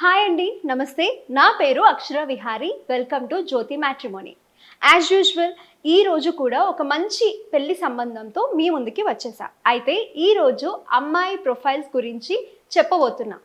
Hi అండి నమస్తే. నా పేరు Akshara Vihari. Welcome to Jyothi matrimony as usual ఈ రోజు కూడా ఒక మంచి పెళ్ళి సంబంధంతో మీ ముందుకి వచ్చేసా. అయితే ఈరోజు అమ్మాయి ప్రొఫైల్స్ గురించి చెప్పబోతున్నా.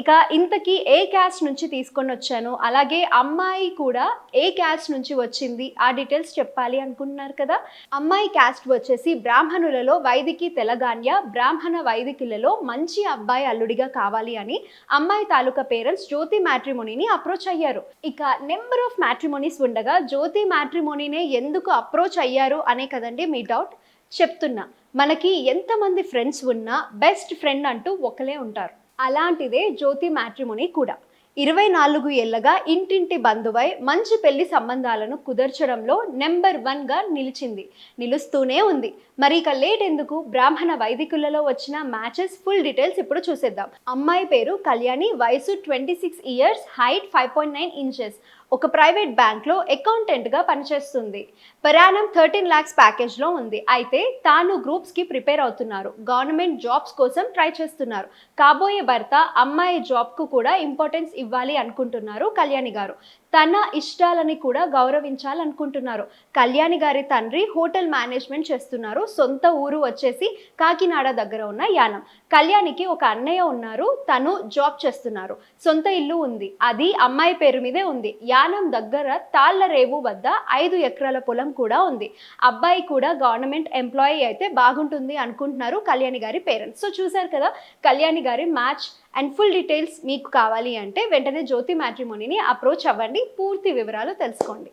ఇక ఇంతకీ ఏ క్యాస్ట్ నుంచి తీసుకొని వచ్చాను? అలాగే అమ్మాయి కూడా ఏ క్యాస్ట్ నుంచి వచ్చింది? ఆ డీటెయిల్స్ చెప్పాలి అనుకుంటున్నారు కదా? అమ్మాయి క్యాస్ట్ వచ్చేసి బ్రాహ్మణులలో వైదికి తెలంగాణ బ్రాహ్మణ వైదికులలో మంచి అబ్బాయి అల్లుడిగా కావాలి అని అమ్మాయి తాలూకా పేరెంట్స్ జ్యోతి మ్యాట్రిమోనీని అప్రోచ్ అయ్యారు. ఇక నెంబర్ ఆఫ్ మ్యాట్రిమోనీస్ ఉండగా జ్యోతి మ్యాట్రిమోనీనే ఎందుకు అప్రోచ్ అయ్యారు అనే కదండి మీ డౌట్ చెప్తున్నా. మనకి ఎంతమంది ఫ్రెండ్స్ ఉన్నా బెస్ట్ ఫ్రెండ్ అంటూ ఒకలే ఉంటారు. అలాంటిదే జ్యోతి మ్యాట్రిమోనీ కూడా. ఇరవై నాలుగు ఏళ్ళగా ఇంటింటి బంధువై మంచి పెళ్ళి సంబంధాలను కుదర్చడంలో నెంబర్ వన్గా నిలిచింది. నిలుస్తూనే ఉంది. మరి ఇక లేట్ ఎందుకు? బ్రాహ్మణ వైదికులలో వచ్చిన మ్యాచెస్ ఫుల్ డీటెయిల్స్ ఇప్పుడు చూసేద్దాం. అమ్మాయి పేరు కళ్యాణి. వయసు twenty six years. Height five point nine inches. ఒక ప్రైవేట్ బ్యాంక్లో అకౌంటెంట్గా పనిచేస్తుంది. పరాణం థర్టీన్ ల్యాక్స్ ప్యాకేజ్లో ఉంది. అయితే తాను గ్రూప్స్కి ప్రిపేర్ అవుతున్నారు. గవర్నమెంట్ జాబ్స్ కోసం ట్రై చేస్తున్నారు. కాబోయే భర్త అమ్మాయి జాబ్కు కూడా ఇంపార్టెన్స్ ఇవ్వాలి అనుకుంటున్నారు కళ్యాణి గారు. తన ఇష్టాలని కూడా గౌరవించాలనుకుంటున్నారు. కళ్యాణి గారి తండ్రి హోటల్ మేనేజ్మెంట్ చేస్తున్నారు. సొంత ఊరు వచ్చేసి కాకినాడ దగ్గర ఉన్న యానం. కళ్యాణికి ఒక అన్నయ్య ఉన్నారు. తను జాబ్ చేస్తున్నారు. సొంత ఇల్లు ఉంది. అది అమ్మాయి పేరు మీదే ఉంది. యానం దగ్గర తాళ్ళ రేవు వద్ద ఐదు ఎకరాల పొలం కూడా ఉంది. అబ్బాయి కూడా గవర్నమెంట్ ఎంప్లాయీ అయితే బాగుంటుంది అనుకుంటున్నారు కళ్యాణి గారి పేరెంట్స్. సో చూశారు కదా కళ్యాణి గారి మ్యాచ్ అండ్ ఫుల్ డీటెయిల్స్ మీకు కావాలి అంటే వెంటనే జ్యోతి మ్యాట్రిమోనీని అప్రోచ్ అవ్వండి. పూర్తి వివరాలు తెలుసుకోండి.